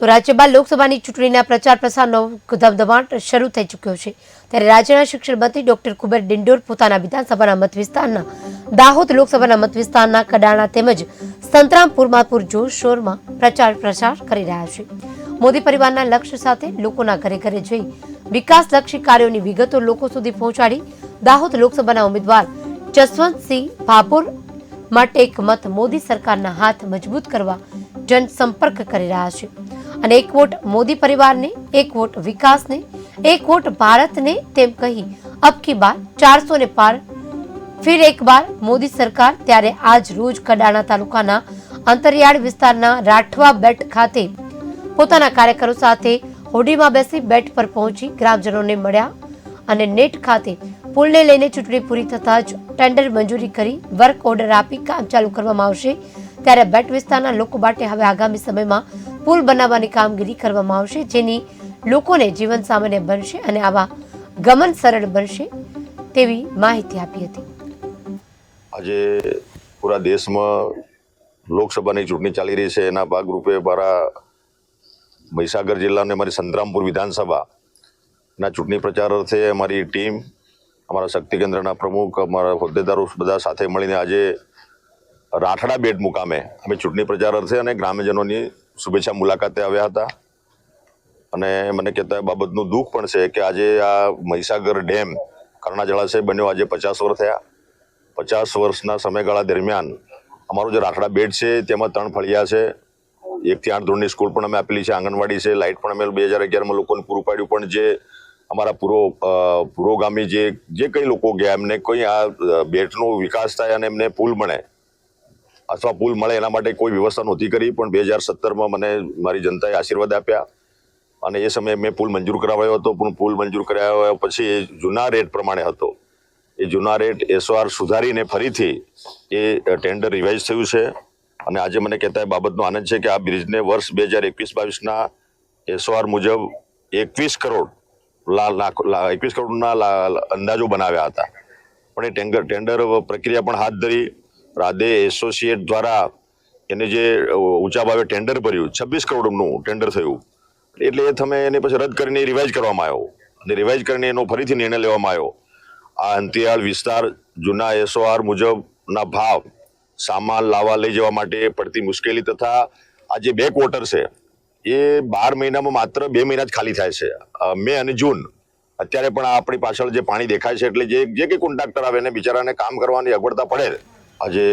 તો રાજ્યમાં લોકસભાની ચૂંટણીના પ્રચાર પ્રસારનો ધમધમાટ શરૂ થઈ ચૂક્યો છે. ત્યારે રાજ્યના શિક્ષણ મંત્રી ડોક્ટર કુબેર ડિંડોર પોતાના વિધાનસભાના મત વિસ્તારના દાહોદ લોકસભાના મત વિસ્તારના કડાણા તેમજ સંતરામપુરમાં પૂરજોશોરમાં પ્રચાર પ્રસાર કરી રહ્યા છે. મોદી પરિવારના લક્ષ્ય સાથે લોકોના ઘરે ઘરે જઈ વિકાસલક્ષી કાર્યોની વિગતો લોકો સુધી પહોંચાડી દાહોદ લોકસભાના ઉમેદવાર જસવંતસિંહ ભાપુર માટે એક મત મોદી સરકારના હાથ મજબૂત કરવા જનસંપર્ક કરી રહ્યા છે. અને એક વોટ મોદી પરિવારને, એક વોટ વિકાસને, એક વોટ ભારતને તેમ કહી અબકી બાર ચારસો ને પાર. ફિર એક બાર મોદી સરકાર ત્યારે આજ રોજ કડાણા તાલુકાના અંતરિયાળ વિસ્તારના રાઠવા બેટ ખાતે પોતાના કાર્યકરો સાથે હોડીમાં બેસી બેટ પર પહોંચી ગ્રામજનોને મળ્યા અને નેટ ખાતે પુલને લઈને ચૂંટણી પૂરી થતાં જ ટેન્ડર મંજૂરી કરી વર્ક ઓર્ડર આપી કામ ચાલુ કરવામાં આવશે. ત્યારે બેટ વિસ્તારના લોકો માટે હવે આગામી સમયમાં પુલ બનાવવાની કામગીરી કરવામાં આવશે, જેની લોકોને જીવન સામાન્ય બનશે અને આવા ગમન સરળ બનશે તેવી માહિતી આપી હતી. આજે પૂરા દેશમાં લોકસભાની ચૂંટણી ચાલી રહી છે. એના ભાગરૂપે મારા મહીસાગર જિલ્લાને મારી સંતરામપુર વિધાનસભાના ચૂંટણી પ્રચાર અર્થે અમારી ટીમ, અમારા શક્તિ કેન્દ્રના પ્રમુખ, અમારા હોદ્દેદારો બધા સાથે મળીને આજે રાઠડા બેટ મુકામે અમે ચૂંટણી પ્રચાર અર્થે અને ગ્રામ્યજનોની શુભેચ્છા મુલાકાતે આવ્યા હતા. અને મને કહેતા બાબતનું દુઃખ પણ છે કે આજે આ મહીસાગર ડેમ કર્ણા જળાશય બન્યો. આજે પચાસ વર્ષ થયા. પચાસ વર્ષના સમયગાળા દરમિયાન અમારો જે રાખડા બેડ છે તેમાં ત્રણ ફળિયા છે. એકથી આઠ ધોરણની સ્કૂલ પણ અમે આપેલી છે. આંગણવાડી છે. લાઇટ પણ અમે બે હજાર અગિયારમાં લોકોને પૂરું પાડ્યું. પણ જે અમારા પૂરો પુરોગામી જે જે કંઈ લોકો ગયા એમને કોઈ આ બેટનો વિકાસ થાય અને એમને પુલ મળે અથવા પુલ મળે એના માટે કોઈ વ્યવસ્થા નહોતી કરી, પણ બે હજાર સત્તરમાં મને મારી જનતાએ આશીર્વાદ આપ્યા. અને એ સમયે મેં પુલ મંજૂર કરાવ્યો હતો, પણ પુલ મંજૂર કરાવ્યા પછી એ જૂના રેટ પ્રમાણે હતો. એ જૂના રેટ એસઓઆર સુધારીને ફરીથી એ ટેન્ડર રિવાઇઝ થયું છે. અને આજે મને કહેતા એ બાબતનો આનંદ છે કે આ બ્રિજને વર્ષ બે હજાર એકવીસ બાવીસના એસઓઆર મુજબ એકવીસ કરોડ લાખ એકવીસ કરોડના અંદાજો બનાવ્યા હતા. પણ એ ટેન્ડર ટેન્ડર પ્રક્રિયા પણ હાથ ધરી. રાધે એસોસિએટ દ્વારા એને જે ઊંચા ભાવે ટેન્ડર ભર્યું, છવ્વીસ કરોડનું ટેન્ડર થયું. એટલે એ તમે એને પછી રદ કરીને રિવાઇઝ કરવામાં આવ્યો. અને રિવાઇઝ કરીને એનો ફરીથી નિર્ણય લેવામાં આવ્યો. આ અંતિયાળ વિસ્તાર, જૂના એસઓઆર મુજબના ભાવ, સામાન લાવવા લઈ જવા માટે પડતી મુશ્કેલી તથા આ જે બે ક્વાર્ટર છે, એ બાર મહિનામાં માત્ર બે મહિના જ ખાલી થાય છે. મે અને જૂન. અત્યારે પણ આપણી પાછળ જે પાણી દેખાય છે, એટલે જે જે કંઈ કોન્ટ્રાક્ટર આવે એને બિચારાને કામ કરવાની અગવડતા પડે. આજે